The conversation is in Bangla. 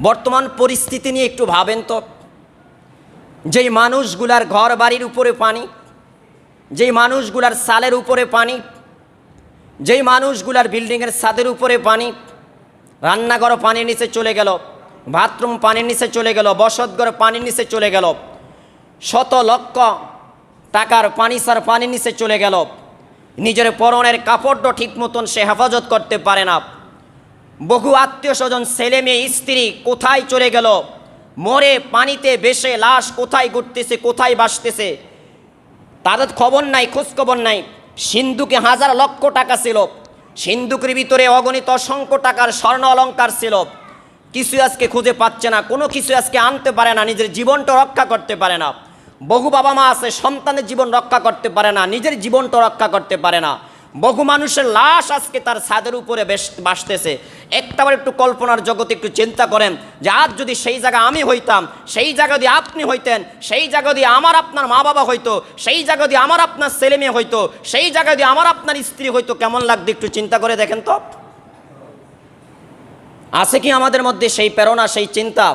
বর্তমান পরিস্থিতি নিয়ে একটু ভাবেন তো। যেই মানুষগুলার ঘর বাড়ির উপরে পানি, যেই মানুষগুলার সালের উপরে পানি, যেই মানুষগুলার বিল্ডিংয়ের ছাদের উপরে পানি, রান্নাঘর পানির নিচে চলে গেল, বাথরুম পানির নিচে চলে গেল বসতঘর পানির নিচে চলে গেল, শত লক্ষ টাকার পানি সার পানির নিচে চলে গেল। নিজের পরনের কাপড়টা ঠিক মতন সে হেফাজত করতে পারে না। বহু আত্মীয় স্বজন, ছেলে মেয়ে, স্ত্রী কোথায় চলে গেল? মরে পানিতে বেশে লাশ কোথায় ঘুরতেছে কোথায় বাসতেছে তাদের খবর নাই খোঁজ খবর নাই। সিন্ধুকে হাজার লক্ষ টাকা ছিল। সিন্ধুকের ভিতরে অগণিত অসংখ্য টাকার স্বর্ণ অলঙ্কার ছিল। কিছু আজকে খুঁজে পাচ্ছে না। কোনো কিছু আজকে আনতে পারে না, নিজের জীবনটা রক্ষা করতে পারে না। বহু বাবা মা আছে, সন্তানের জীবন রক্ষা করতে পারে না, নিজের জীবনটা রক্ষা করতে পারে না। বহু মানুষের লাশ আজকে তার ছাদের উপরে বাসতেছে। একটাবার একটু কল্পনার জগতে একটু চিন্তা করেন যে আজ যদি সেই জায়গা আমি হইতাম, সেই জায়গা দিয়ে আপনি হইতেন, সেই জায়গা দিয়ে আমার আপনার মা বাবা হইতো, সেই জায়গা দিয়ে আমার আপনার ছেলে মেয়ে হইতো, সেই জায়গা দিয়ে আমার আপনার স্ত্রী হইতো, কেমন লাগবে একটু চিন্তা করে দেখেন তো? আছে কি আমাদের মধ্যে সেই প্রেরণা, সেই চিন্তা?